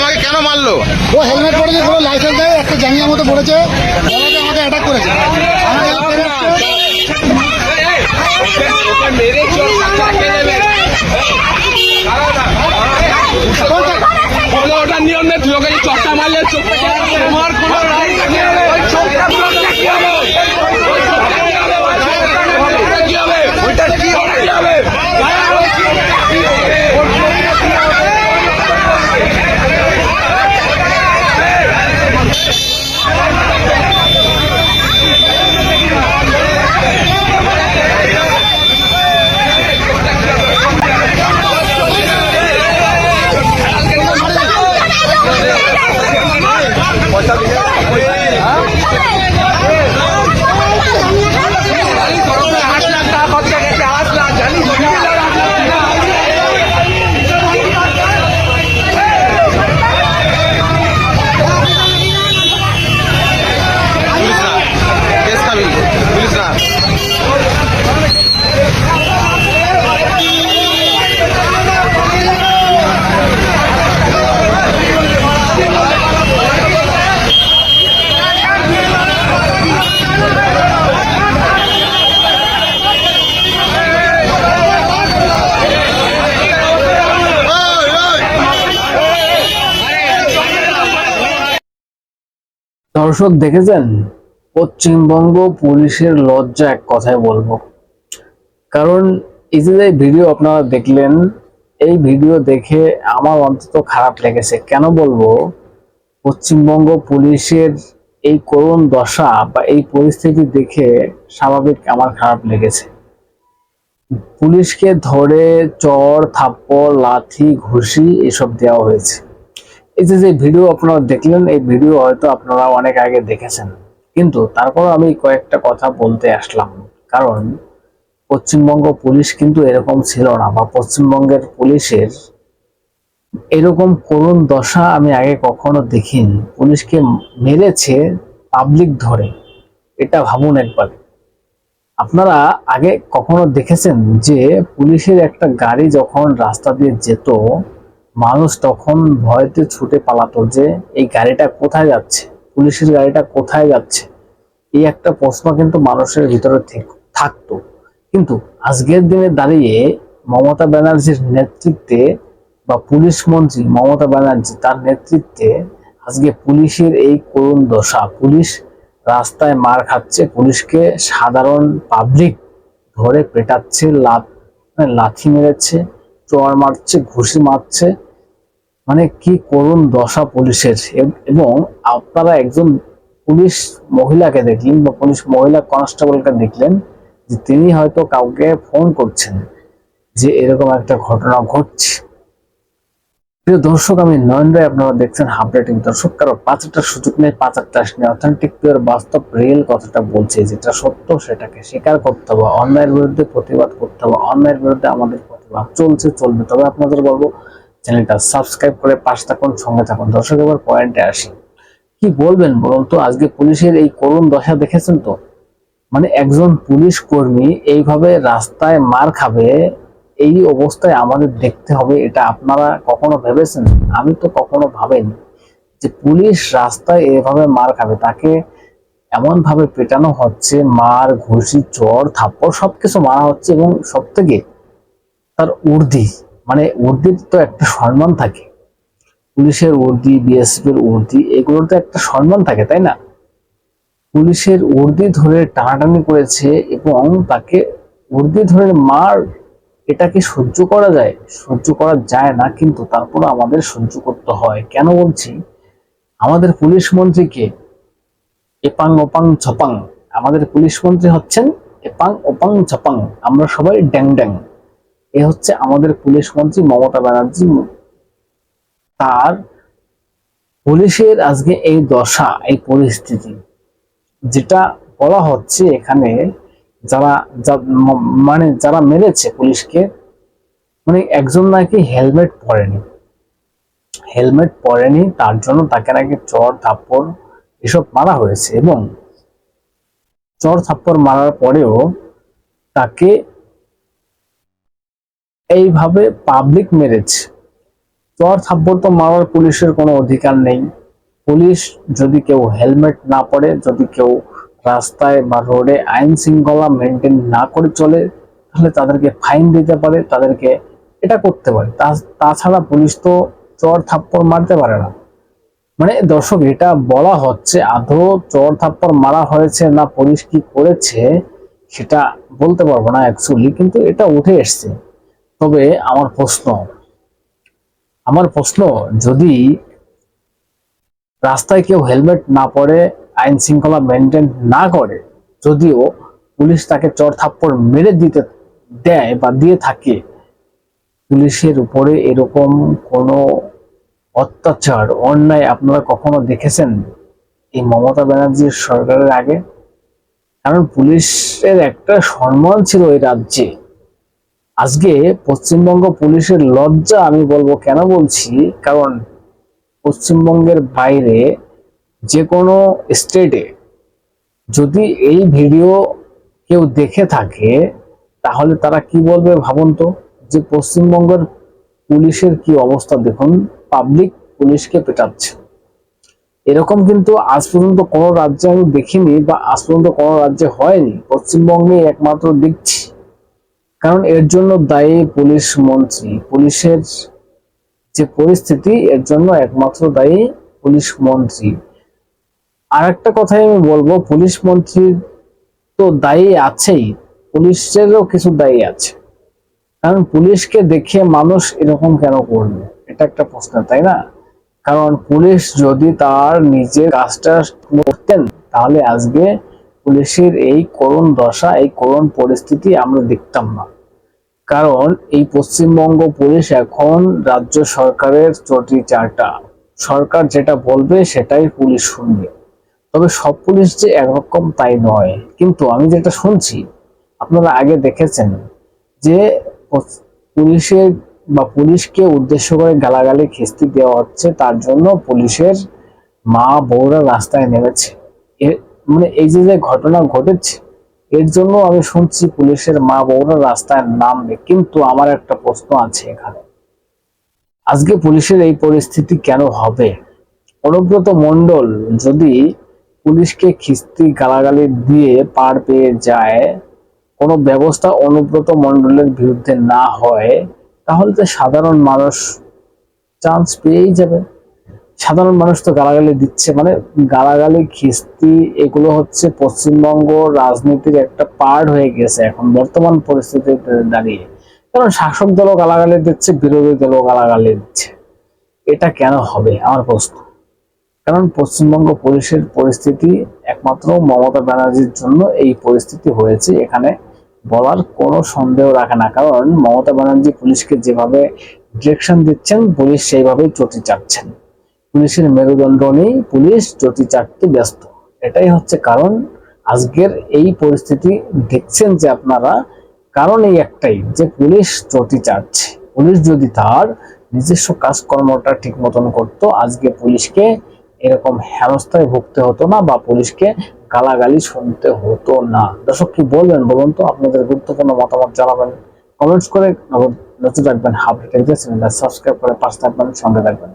তোমাকে কেন মারলো? ও হেলমেট পরেছে কোনো লাইসেন্স নেই একটা জাঙ্গিয়ার মতো পড়েছে আমাকে অ্যাটাক করেছে। ওটা নিয়ম নেই তুই ওকে যে চটটা মারলে চোখ ¿Cómo? দর্শক দেখেছেন? পশ্চিমবঙ্গ পুলিশের লজ্জা এক কথায় বলব। কারণ এই যে ভিডিও আপনারা দেখলেন, এই ভিডিও দেখে আমার অন্তত খারাপ লেগেছে। কেন বলব? পশ্চিমবঙ্গ পুলিশের এই করুণ দশা বা এই পরিস্থিতি দেখে স্বাভাবিক আমার খারাপ লেগেছে। পুলিশকে ধরে, চর, থাপ্পড়, লাথি, ঘুষি এসব দেওয়া হয়েছে। এই যে যে ভিডিও আপনারা দেখলেন, এই ভিডিও হয়তো আপনারা অনেক আগে দেখেছেন। কিন্তু তারপর আমি কয়েকটা কথা বলতে আসলাম। কারণ পশ্চিমবঙ্গ পুলিশ কিন্তু এরকম ছিল না, বা পশ্চিমবঙ্গের পুলিশের এরকম করুণ দশা আমি আগে কখনো দেখিনি। পুলিশকে মেরেছে পাবলিক ধরে, এটা ভাবুন একবার। আপনারা আগে কখনো দেখেছেন যে পুলিশের একটা গাড়ি যখন রাস্তা দিয়ে যেত মানুষ তখন ভয়তে ছুটে পালাতো যে, এই গাড়িটা কোথায় যাচ্ছে? পুলিশের গাড়িটা কোথায় যাচ্ছে? এই একটা প্রশ্ন কিন্তু মানুষের ভিতরে থাকতো। কিন্তু আজকের দিনে দাঁড়িয়ে মমতা ব্যানার্জির নেতৃত্বে বা পুলিশ মন্ত্রী মমতা ব্যানার্জি তার নেতৃত্বে আজকে পুলিশের এই করুণ দশা, পুলিশ রাস্তায় মার খাচ্ছে, পুলিশকে সাধারণ পাবলিক ধরে পেটাচ্ছে, লাথ মানে মেরেছে। চর মারছে, ঘুষি মারছে। মানে কি করুণ দশা পুলিশের। এবং আপনারা একজন পুলিশ মহিলাকে দেখলেন বা পুলিশ মহিলা কনস্টেবলকে দেখলেন যে তিনি হয়তো কাউকে ফোন করছেন যে এরকম একটা ঘটনা ঘটছে। প্রিয় দর্শক, আমি নয়ন আপনারা দেখছেন হাফ রেটিং দর্শক, কারও পাঁচ একটা সুযোগ নেই পাঁচ একটা আসেনি অথেন্টিক বাস্তব রিয়েল কথাটা বলছে। যেটা সত্য, সেটাকে স্বীকার করতে হবে। অন্যায়ের বিরুদ্ধে প্রতিবাদ করতে হবে। অন্যায়ের বিরুদ্ধে আমাদের প্রতিবাদ চলছে, চলবে। তবে আপনাদের বলব, চ্যানেলটা সাবস্ক্রাইব করে পাশে থাকুন, সঙ্গে থাকুন। দর্শক, এবার পয়েন্টে আসি। কি বলবেন বলুন তো, আজকে পুলিশের এই করুণ দশা দেখেছেন তো? মানে একজন পুলিশ কর্মী এইভাবে রাস্তায় মার খাবে, এই অবস্থায় আমাদের দেখতে হবে, এটা আপনারা কখনো ভেবেছেন? আমি তো কখনো ভাবেনি যে পুলিশ রাস্তায় এভাবে মার খাবে। তাকে এমন ভাবে পেটানো হচ্ছে, মার, ঘুষি, চর, থাপ্পড়, সবকিছু মারা হচ্ছে এবং সব থেকে তার উর্দি মানে উর্দির তো একটা সম্মান থাকে। পুলিশের উর্দি বিএসএফের উর্দি, এগুলোর তো একটা সম্মান থাকে, তাই না? পুলিশের উর্দি ধরে টানাটানি করেছে এবং তাকে উর্দি ধরে মার, এটা কি সহ্য করা যায়? সহ্য করা যায় না, কিন্তু তারপর আমাদের সহ্য করতে হয়। কেন বলছি? আমাদের পুলিশ মন্ত্রীকে এপাং ওপাং ছপাং। আমাদের পুলিশ মন্ত্রী হচ্ছেন এপাং ওপাং ছপাং। আমরা সবাই ড্যাং ড্যাং এ হচ্ছে আমাদের পুলিশ মন্ত্রী মমতা ব্যানার্জি। তার পুলিশের আজকে এই দশা, এই পরিস্থিতি, যেটা বলা হচ্ছে এখানে যারা মানে যারা মেরেছে পুলিশকে মানে একজন নাকি হেলমেট পরেনি। হেলমেট পরেনি, তার জন্য তাকে নাকি চর থাপ্পড় এসব মারা হয়েছে এবং চর থাপ্পড় মারার পরেও তাকে এইভাবে পাবলিক মেরেছে। চর থাপ্পড় তো মারার পুলিশের কোনো অধিকার নেই। পুলিশ যদি কেউ হেলমেট না পরে, যদি কেউ রাস্তায় বা রোডে আইন শৃঙ্খলা মেনটেন না করে চলে, তাহলে তাদেরকে ফাইন দিতে পারে, তাদেরকে এটা করতে পারে। তাছাড়া পুলিশ তো চর থাপ্পড় মারতে পারে না। মানে দর্শক, এটা বলা হচ্ছে আদৌ চর থাপ্পড় মারা হয়েছে না পুলিশ কি করেছে, সেটা বলতে পারব না অ্যাকচুয়ালি কিন্তু এটা উঠে এসছে। তবে আমার প্রশ্ন আমার প্রশ্ন, যদি রাস্তায় কেউ হেলমেট না পরে, আইন শৃঙ্খলা মেনটেন না করে, যদিও পুলিশ তাকে চর থাপ্পড় মেরে দিতে দেয় বা দিয়ে থাকে, পুলিশের উপরে এরকম কোনো অত্যাচার, অন্যায় আপনারা কখনো দেখেছেন এই মমতা ব্যানার্জির সরকারের আগে? কারণ পুলিশের একটা সম্মান ছিল এই রাজ্যে। আজকে পশ্চিমবঙ্গ পুলিশের লজ্জা আমি বলব কেন বলছি? কারণ পশ্চিমবঙ্গের বাইরে যে কোনো স্টেটে যদি এই ভিডিও কেউ দেখে থাকে, তাহলে তারা কি বলবে ভাবুন তো? যে পশ্চিমবঙ্গের পুলিশের কি অবস্থা? দেখুন, পাবলিক পুলিশকে পেটাচ্ছে। এরকম কিন্তু আজ পর্যন্ত কোনো রাজ্যে আমি দেখিনি বা আজ পর্যন্ত কোনো রাজ্যে হয়নি। পশ্চিমবঙ্গে একমাত্র দেখছি। কারণ এর জন্য দায়ী পুলিশ মন্ত্রী। পুলিশের যে পরিস্থিতি, এর জন্য একমাত্র দায়ী পুলিশ মন্ত্রী। আর একটা কথাই আমি বলব, পুলিশ মন্ত্রীর তো দায়ী আছেই, পুলিশেরও কিছু দায়ী আছে। কারণ পুলিশকে দেখে মানুষ এরকম কেন করবে? এটা একটা প্রশ্ন, তাই না? কারণ পুলিশ যদি তার নিজের কাজটা করতেন, তাহলে আজকে পুলিশের এই করুণ দশা, এই করুণ পরিস্থিতি আমরা দেখতাম না। কারণ এই পশ্চিমবঙ্গ পুলিশ এখন রাজ্য সরকারের চটি চাটা সরকার যেটা বলবে সেটাই পুলিশ শুনবে। তবে সব পুলিশ যে একরকম তাই নয়। কিন্তু আমি যেটা শুনছি, আপনারা আগে দেখেছেন যে পুলিশের বা পুলিশকে উদ্দেশ্য করে গালাগালি, খিস্তি দেওয়া হচ্ছে, তার জন্য পুলিশের মা বউরা রাস্তায় নেমেছে। মানে এই যে যে ঘটনা ঘটেছে, এর জন্য আমি শুনছি পুলিশের মা বউরা রাস্তায় নামবে, কিন্তু আমার একটা প্রশ্ন আছে এখানে। আজকে পুলিশের এই পরিস্থিতি কেন হবে? অনুব্রত মণ্ডল যদি পুলিশকে খিস্তি গালাগালি দিয়ে পার পেয়ে যায়, কোনো ব্যবস্থা অনুব্রত মন্ডলের বিরুদ্ধে না হয়, তাহলে তো সাধারণ মানুষ চান্স পেয়েই যাবে। সাধারণ মানুষ তো গালাগালি দিচ্ছে মানে গালাগালি, খিস্তি, এগুলো হচ্ছে পশ্চিমবঙ্গ রাজনীতির একটা পার্ট হয়ে গেছে এখন বর্তমান পরিস্থিতিতে দাঁড়িয়ে। কারণ শাসক দলও গালাগালি দিচ্ছে, বিরোধী দলও গালাগালি দিচ্ছে। এটা কেন হবে? আমার প্রশ্ন। কারণ পশ্চিমবঙ্গ পুলিশের পরিস্থিতি একমাত্র মমতা ব্যানার্জির জন্য এই পরিস্থিতি হয়েছে, এখানে বলার কোনো সন্দেহ রাখে না। কারণ মমতা ব্যানার্জি পুলিশকে যেভাবে ডিরেকশন দিচ্ছেন, পুলিশ সেইভাবেই চটি চাটছেন পুলিশের মেরুদণ্ড নেই পুলিশ চটি চাটতে ব্যস্ত। এটাই হচ্ছে কারণ। আজকের এই পরিস্থিতি দেখছেন যে আপনারা, কারণ এই একটাই যে পুলিশ চটি চাটছে। পুলিশ যদি তার নিজস্ব কাজকর্মটা ঠিক মতন করতো, আজকে পুলিশকে এরকম হেনস্থায় ভুগতে হতো না বা পুলিশকে গালাগালি শুনতে হতো না। দর্শক, কি বলবেন বলুন তো? আপনাদের গুরুত্বপূর্ণ মতামত জানাবেন। কমেন্টস করে নজর রাখবেন, হাফ চ্যানেলটা সাবস্ক্রাইব করে পাশে থাকবেন, সঙ্গে থাকবেন।